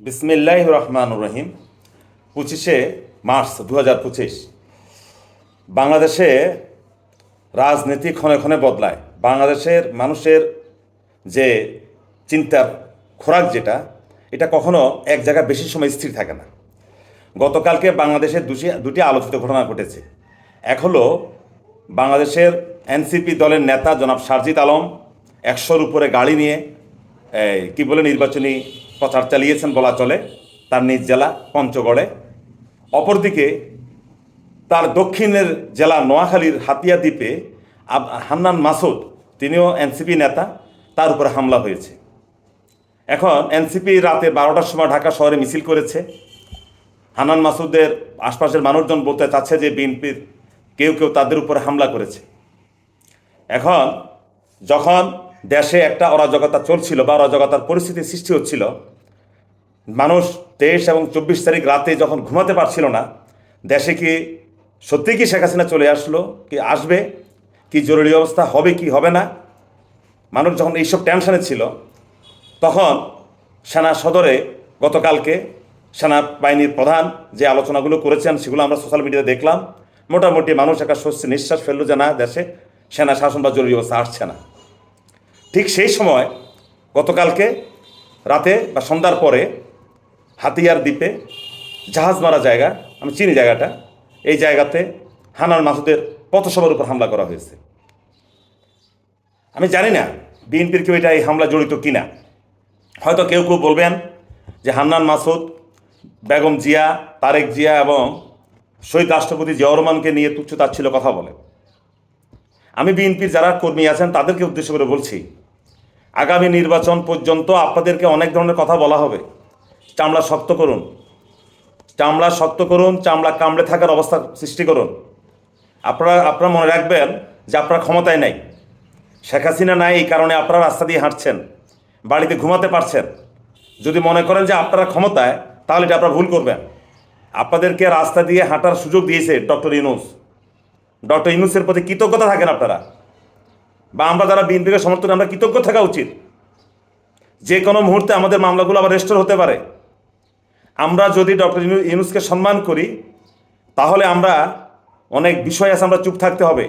বিসমিল্লাহ রহমান রহিম, পঁচিশে মার্চ দু হাজার পঁচিশ। বাংলাদেশে রাজনীতি ক্ষণে ক্ষণে বদলায়। বাংলাদেশের মানুষের যে চিন্তার খোরাক যেটা, এটা কখনো এক জায়গায় বেশি সময় স্থির থাকে না। গতকালকে বাংলাদেশের দুটি দুটি আলোচিত ঘটনা ঘটেছে। এক হলো বাংলাদেশের এনসিপি দলের নেতা জনাব সারজিৎ আলম একশোর উপরে গাড়ি নিয়ে কি বলে নির্বাচনী প্রচার চালিয়েছেন বলা চলে, তার নিজ জেলা পঞ্চগড়ে। অপরদিকে তার দক্ষিণের জেলা নোয়াখালীর হাতিয়া দ্বীপে হান্নান মাসুদ, তিনিও এনসিপি নেতা, তার উপরে হামলা হয়েছে। এখন এনসিপি রাতে বারোটার সময় ঢাকা শহরে মিছিল করেছে। হানান মাসুদের আশপাশের মানুষজন বলতে চাচ্ছে যে বিএনপির কেউ কেউ তাদের উপরে হামলা করেছে। এখন যখন দেশে একটা অরাজকতা চলছিল বা অরাজকতার পরিস্থিতি সৃষ্টি হচ্ছিল মানুষ তেইশ এবং চব্বিশ তারিখ রাতে যখন ঘুমাতে পারছিল না, দেশে কি সত্যি কি শেখ হাসিনা চলে আসলো, কি আসবে, কি জরুরি অবস্থা, হবে কি, হবে না? মানুষ যখন এইসব টেনশনে ছিল, তখন সেনা সদরে গতকালকে সেনা বাহিনীর প্রধান যে আলোচনাগুলো করেছেন সেগুলো আমরা সোশ্যাল মিডিয়াতে দেখলাম। মোটামুটি মানুষ একটা স্বস্তি নিঃশ্বাস ফেলল যে না, দেশে সেনা শাসন বা জরুরি অবস্থা আসছে না। ঠিক সেই সময় গতকালকে রাতে বা সন্ধ্যার পরে হাতিয়ার দ্বীপে জাহাজ মারা জায়গা, আমি চিনি জায়গাটা। এই জায়গাতে হানান মাসুদের পথসভার উপর হামলা করা হয়েছে। আমি জানি না বিএনপির কেউ এটা এই হামলা জড়িত কিনা। হয়তো কেউ কেউ বলবেন যে হান্নান মাসুদ, বেগম জিয়া, তারেক জিয়া এবং শহীদ রাষ্ট্রপতি জিয়া রহমানকে নিয়ে তুচ্ছ তাচ্ছিল কথা বলে আমি বিএনপির যারা কর্মী আছেন, তাদেরকে উদ্দেশ্য করে বলছি, আগামী নির্বাচন পর্যন্ত আপনাদেরকে অনেক ধরনের কথা বলা হবে। চামড়া শক্ত করুন। চামড়া শক্ত করুন, চামড়া কামড়ে থাকার অবস্থা সৃষ্টি করুন। আপনারা আপনারা মনে রাখবেন যে আপনারা ক্ষমতায় নাই। শেখ হাসিনা নাই এই কারণে আপনারা রাস্তা দিয়ে হাঁটছেন, বাড়িতে ঘুমাতে পারছেন। যদি মনে করেন যে আপনারা ক্ষমতায়, তাহলে এটা আপনারা ভুল করবেন। আপনাদেরকে রাস্তা দিয়ে হাঁটার সুযোগ দিয়েছে ডক্টর ইউনুস। ডক্টর ইউনুসের প্রতি কৃতজ্ঞতা থাকেন আপনারা। বা আমরা যারা বিএনপিকে সমর্থন আমরা কৃতজ্ঞ থাকা উচিত। যে কোনো মুহূর্তে আমাদের মামলাগুলো আবার রেস্টোর হতে পারে। আমরা যদি ডক্টর ইউনুসকে সম্মান করি, তাহলে আমরা অনেক বিষয় আছে, আমরা চুপ থাকতে হবে।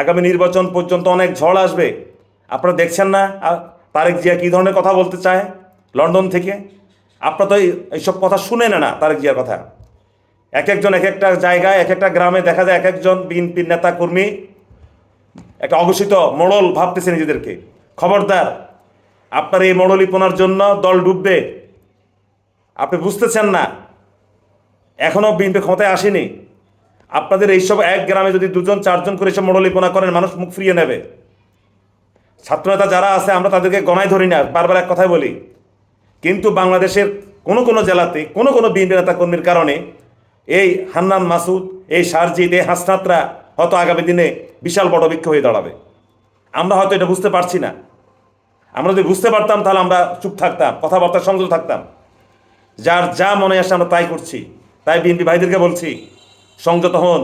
আগামী নির্বাচন পর্যন্ত অনেক ঝড় আসবে। আপনারা দেখছেন না তারেক জিয়া কী ধরনের কথা বলতে চায় লন্ডন থেকে? আপনারা তো এইসব কথা শুনে না না তারেক জিয়ার কথা। এক একজন এক একটা জায়গায়, এক একটা গ্রামে দেখা যায় এক একজন বিএনপির নেতা কর্মী একটা অঘোষিত মোড়ল ভাবতেছে নিজেদেরকে। খবরদার, আপনার এই মোড়লিপনার জন্য দল ডুববে। আপনি বুঝতেছেন না। এখনও বিএনপি ক্ষমতায় আসেনি। আপনাদের এইসব এক গ্রামে যদি দুজন, চারজন করে এসব মোড়লিপনা করেন, মানুষ মুখ ফিরিয়ে নেবে। ছাত্রনেতা যারা আছে, আমরা তাদেরকে গণায় ধরি না, বারবার এক কথাই বলি। কিন্তু বাংলাদেশের কোনো কোনো জেলাতে, কোনো কোনো বিএনপি নেতা কর্মীর কারণে এই হান্নান মাসুদ, এই সারজিৎ এই হাসনাতরা হয়তো আগামী দিনে বিশাল বড় বৃক্ষ হয়ে দাঁড়াবে। আমরা হয়তো এটা বুঝতে পারছি না। আমরা যদি বুঝতে পারতাম, তাহলে আমরা চুপ থাকতাম কথাবার্তা সংযত থাকতাম। যার যা মনে আসে আমরা তাই করছি। তাই বিএনপি ভাইদেরকে বলছি, সংযত হন।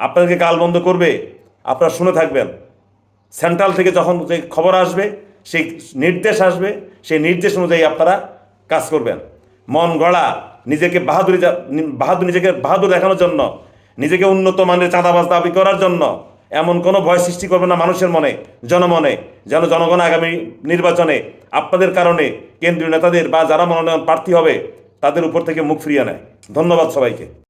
আপনাদেরকে কাল বন্ধ করবে, আপনারা শুনে থাকবেন। সেন্ট্রাল থেকে যখন যে খবর আসবে, সেই নির্দেশ আসবে, সেই নির্দেশ অনুযায়ী আপনারা কাজ করবেন। মন গড়া, নিজেকে বাহাদুরি বাহাদুর নিজেকে বাহাদুর দেখানোর জন্য, নিজেকে উন্নত মানের চাঁদাবাজ দাবি করার জন্য এমন কোনো ভয় সৃষ্টি করবে না মানুষের মনে, জনমনে, যেন জনগণ আগামী নির্বাচনে আপনাদের কারণে কেন্দ্রীয় নেতাদের বা যারা মনোনয়ন প্রার্থী হবে, তাদের উপর থেকে মুখ ফিরিয়ে নেয়। ধন্যবাদ সবাইকে।